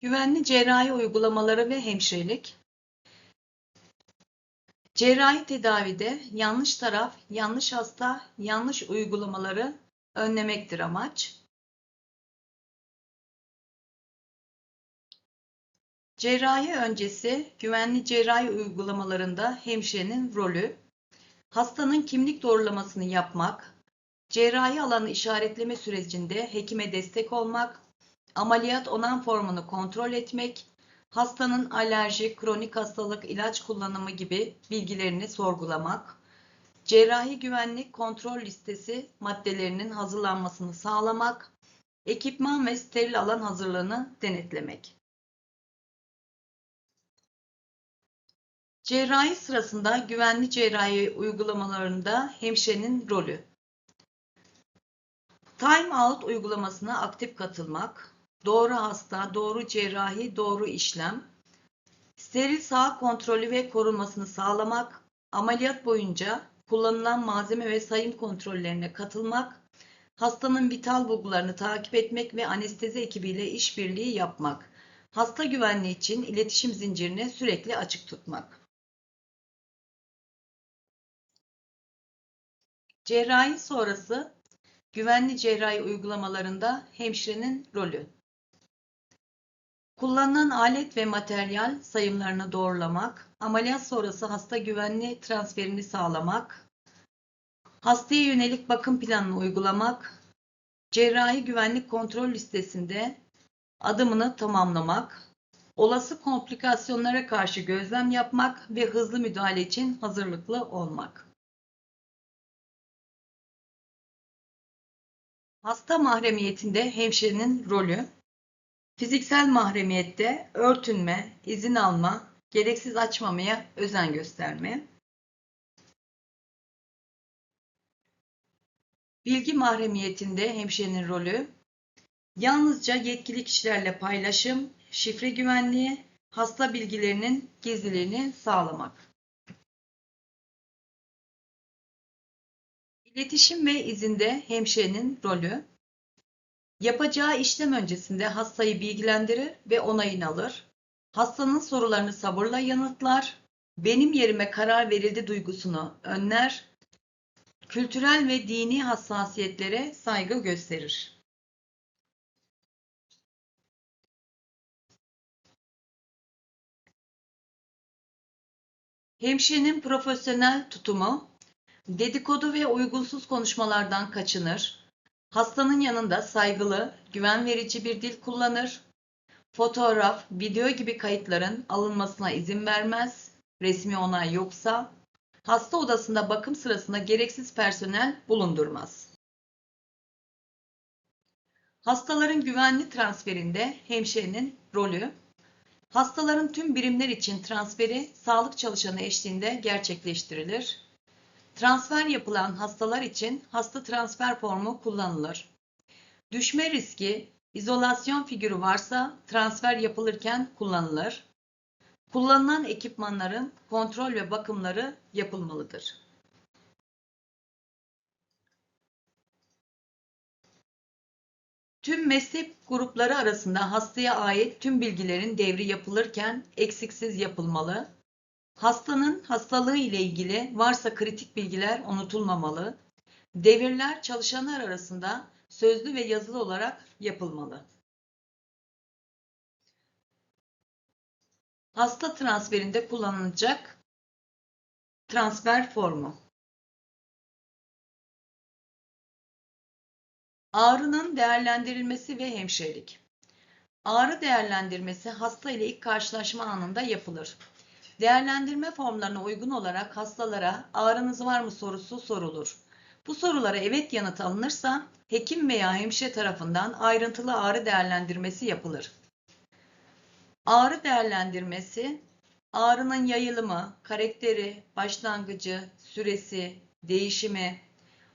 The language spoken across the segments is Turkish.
Güvenli cerrahi uygulamaları ve hemşirelik. Cerrahi tedavide yanlış taraf, yanlış hasta, yanlış uygulamaları önlemektir amaç. Cerrahi öncesi güvenli cerrahi uygulamalarında hemşirenin rolü, hastanın kimlik doğrulamasını yapmak, cerrahi alanı işaretleme sürecinde hekime destek olmak, ameliyat onan formunu kontrol etmek, hastanın alerji, kronik hastalık, ilaç kullanımı gibi bilgilerini sorgulamak, cerrahi güvenlik kontrol listesi maddelerinin hazırlanmasını sağlamak, ekipman ve steril alan hazırlığını denetlemek. Cerrahi sırasında güvenli cerrahi uygulamalarında hemşirenin rolü. Time out uygulamasına aktif katılmak, doğru hasta, doğru cerrahi, doğru işlem, steril sağ kontrolü ve korunmasını sağlamak, ameliyat boyunca kullanılan malzeme ve sayım kontrollerine katılmak, hastanın vital bulgularını takip etmek ve anestezi ekibiyle işbirliği yapmak, hasta güvenliği için iletişim zincirini sürekli açık tutmak. Cerrahi sonrası güvenli cerrahi uygulamalarında hemşirenin rolü. Kullanılan alet ve materyal sayımlarını doğrulamak, ameliyat sonrası hasta güvenli transferini sağlamak, hastaya yönelik bakım planını uygulamak, cerrahi güvenlik kontrol listesinde adımını tamamlamak, olası komplikasyonlara karşı gözlem yapmak ve hızlı müdahale için hazırlıklı olmak. Hasta mahremiyetinde hemşirenin rolü, fiziksel mahremiyette örtünme, izin alma, gereksiz açmamaya özen gösterme. Bilgi mahremiyetinde hemşirenin rolü, yalnızca yetkili kişilerle paylaşım, şifre güvenliği, hasta bilgilerinin gizliliğini sağlamak. İletişim ve izinde hemşirenin rolü, yapacağı işlem öncesinde hastayı bilgilendirir ve onayını alır, hastanın sorularını sabırla yanıtlar, benim yerime karar verildi duygusunu önler, kültürel ve dini hassasiyetlere saygı gösterir. Hemşirenin profesyonel tutumu, dedikodu ve uygunsuz konuşmalardan kaçınır, hastanın yanında saygılı, güven verici bir dil kullanır, fotoğraf, video gibi kayıtların alınmasına izin vermez, resmi onay yoksa, hasta odasında bakım sırasında gereksiz personel bulundurmaz. Hastaların güvenli transferinde hemşirenin rolü, hastaların tüm birimler için transferi sağlık çalışanı eşliğinde gerçekleştirilir. Transfer yapılan hastalar için hasta transfer formu kullanılır. Düşme riski, izolasyon figürü varsa transfer yapılırken kullanılır. Kullanılan ekipmanların kontrol ve bakımları yapılmalıdır. Tüm meslek grupları arasında hastaya ait tüm bilgilerin devri yapılırken eksiksiz yapılmalı. Hastanın hastalığı ile ilgili varsa kritik bilgiler unutulmamalı. Devirler çalışanlar arasında sözlü ve yazılı olarak yapılmalı. Hasta transferinde kullanılacak transfer formu. Ağrının değerlendirilmesi ve hemşirelik. Ağrı değerlendirmesi hasta ile ilk karşılaşma anında yapılır. Değerlendirme formlarına uygun olarak hastalara ağrınız var mı sorusu sorulur. Bu sorulara evet yanıt alınırsa hekim veya hemşire tarafından ayrıntılı ağrı değerlendirmesi yapılır. Ağrı değerlendirmesi, ağrının yayılımı, karakteri, başlangıcı, süresi, değişimi,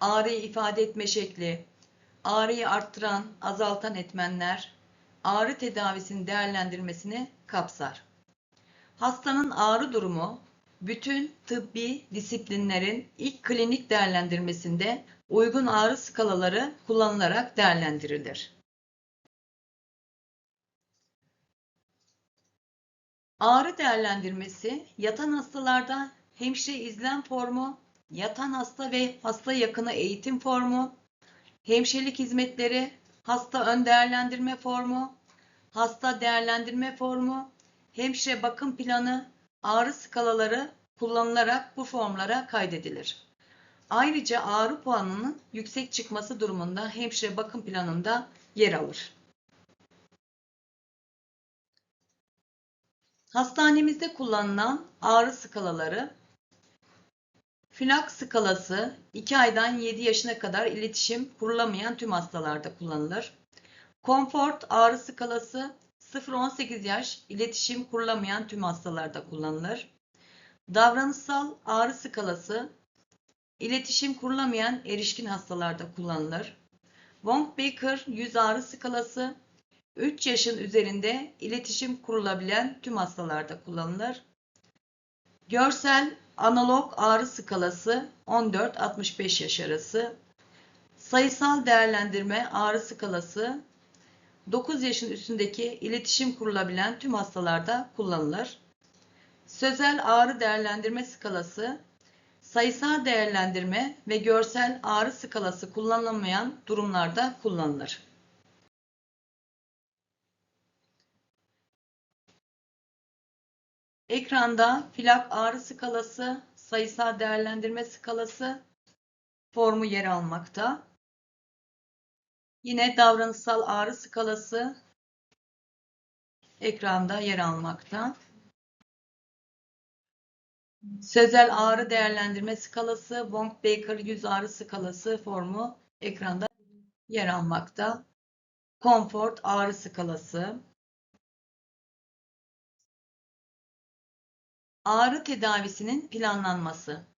ağrıyı ifade etme şekli, ağrıyı arttıran, azaltan etmenler, ağrı tedavisinin değerlendirmesini kapsar. Hastanın ağrı durumu, bütün tıbbi disiplinlerin ilk klinik değerlendirmesinde uygun ağrı skalaları kullanılarak değerlendirilir. Ağrı değerlendirmesi yatan hastalarda hemşire izlem formu, yatan hasta ve hasta yakını eğitim formu, hemşirelik hizmetleri, hasta ön değerlendirme formu, hasta değerlendirme formu, hemşire bakım planı, ağrı skalaları kullanılarak bu formlara kaydedilir. Ayrıca ağrı puanının yüksek çıkması durumunda hemşire bakım planında yer alır. Hastanemizde kullanılan ağrı skalaları Flak skalası 2 aydan 7 yaşına kadar iletişim kurulamayan tüm hastalarda kullanılır. Comfort ağrı skalası 0-18 yaş iletişim kurulamayan tüm hastalarda kullanılır. Davranışsal ağrı skalası iletişim kurulamayan erişkin hastalarda kullanılır. Wong-Baker yüz ağrı skalası 3 yaşın üzerinde iletişim kurulabilen tüm hastalarda kullanılır. Görsel analog ağrı skalası 14-65 yaş arası. Sayısal değerlendirme ağrı skalası 9 yaşın üstündeki iletişim kurulabilen tüm hastalarda kullanılır. Sözel ağrı değerlendirme skalası sayısal değerlendirme ve görsel ağrı skalası kullanılmayan durumlarda kullanılır. Ekranda plak ağrı skalası, sayısal değerlendirme skalası formu yer almakta. Yine davranışsal ağrı skalası ekranda yer almakta. Sözel ağrı değerlendirme skalası, Wong-Baker yüz ağrı skalası formu ekranda yer almakta. Comfort ağrı skalası. Ağrı tedavisinin planlanması.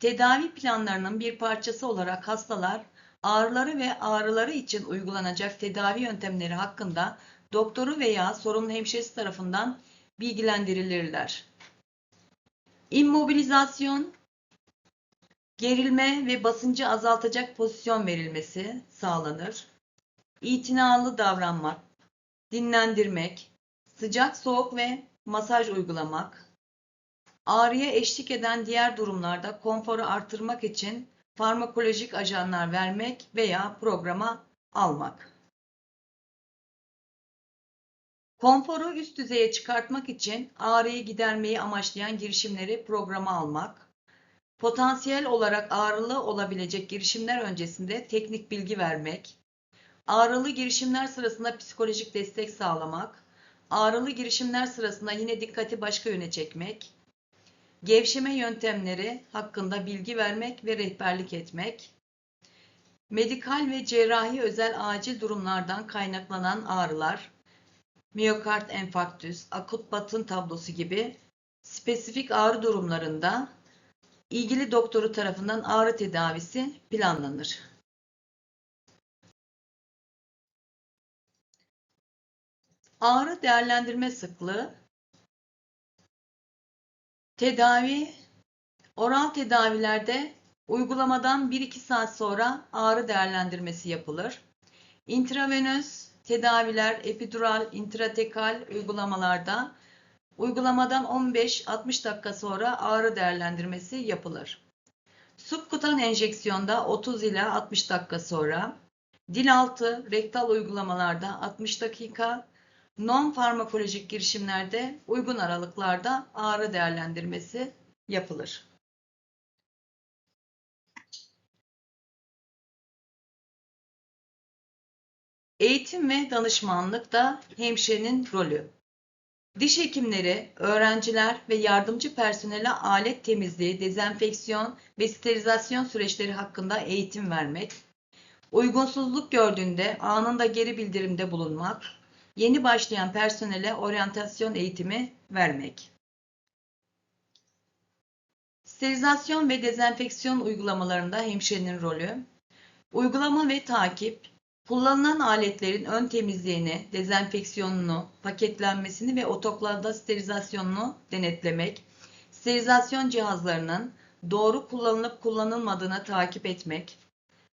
Tedavi planlarının bir parçası olarak hastalar ağrıları ve ağrıları için uygulanacak tedavi yöntemleri hakkında doktoru veya sorumlu hemşiresi tarafından bilgilendirilirler. İmmobilizasyon, gerilme ve basıncı azaltacak pozisyon verilmesi sağlanır. İtinalı davranmak, dinlendirmek, sıcak soğuk ve masaj uygulamak, ağrıya eşlik eden diğer durumlarda konforu artırmak için farmakolojik ajanlar vermek veya programa almak. Konforu üst düzeye çıkartmak için ağrıyı gidermeyi amaçlayan girişimleri programa almak, potansiyel olarak ağrılı olabilecek girişimler öncesinde teknik bilgi vermek, ağrılı girişimler sırasında psikolojik destek sağlamak, ağrılı girişimler sırasında yine dikkati başka yöne çekmek, gevşeme yöntemleri hakkında bilgi vermek ve rehberlik etmek, medikal ve cerrahi özel acil durumlardan kaynaklanan ağrılar, miyokard enfarktüs, akut batın tablosu gibi spesifik ağrı durumlarında ilgili doktoru tarafından ağrı tedavisi planlanır. Ağrı değerlendirme sıklığı Tedavi Oral tedavilerde uygulamadan 1-2 saat sonra ağrı değerlendirmesi yapılır. İntravenöz tedaviler epidural, intratekal uygulamalarda uygulamadan 15-60 dakika sonra ağrı değerlendirmesi yapılır. Subkutan enjeksiyonda 30 ila 60 dakika sonra, dil altı rektal uygulamalarda 60 dakika, non farmakolojik girişimlerde uygun aralıklarda ağrı değerlendirmesi yapılır. Eğitim ve danışmanlık da hemşirenin rolü. Diş hekimleri, öğrenciler ve yardımcı personele alet temizliği, dezenfeksiyon ve sterilizasyon süreçleri hakkında eğitim vermek, uygunsuzluk gördüğünde anında geri bildirimde bulunmak, yeni başlayan personele oryantasyon eğitimi vermek. Sterilizasyon ve dezenfeksiyon uygulamalarında hemşirenin rolü, uygulama ve takip, kullanılan aletlerin ön temizliğini, dezenfeksiyonunu, paketlenmesini ve otoklavda sterilizasyonunu denetlemek, sterilizasyon cihazlarının doğru kullanılıp kullanılmadığını takip etmek,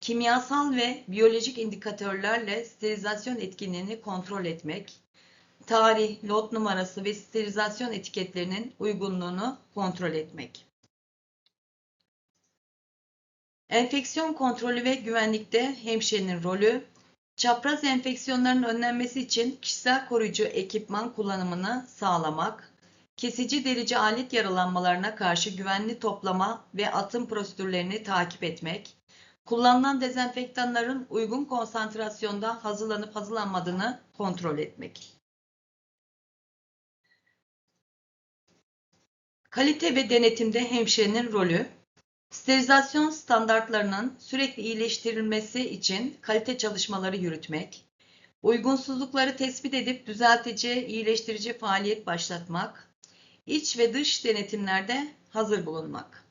kimyasal ve biyolojik indikatörlerle sterilizasyon etkinliğini kontrol etmek, tarih, lot numarası ve sterilizasyon etiketlerinin uygunluğunu kontrol etmek. Enfeksiyon kontrolü ve güvenlikte hemşirenin rolü, çapraz enfeksiyonların önlenmesi için kişisel koruyucu ekipman kullanımını sağlamak, kesici delici alet yaralanmalarına karşı güvenli toplama ve atım prosedürlerini takip etmek, kullanılan dezenfektanların uygun konsantrasyonda hazırlanıp hazırlanmadığını kontrol etmek. Kalite ve denetimde hemşirenin rolü, sterilizasyon standartlarının sürekli iyileştirilmesi için kalite çalışmaları yürütmek, uygunsuzlukları tespit edip düzeltici, iyileştirici faaliyet başlatmak, iç ve dış denetimlerde hazır bulunmak.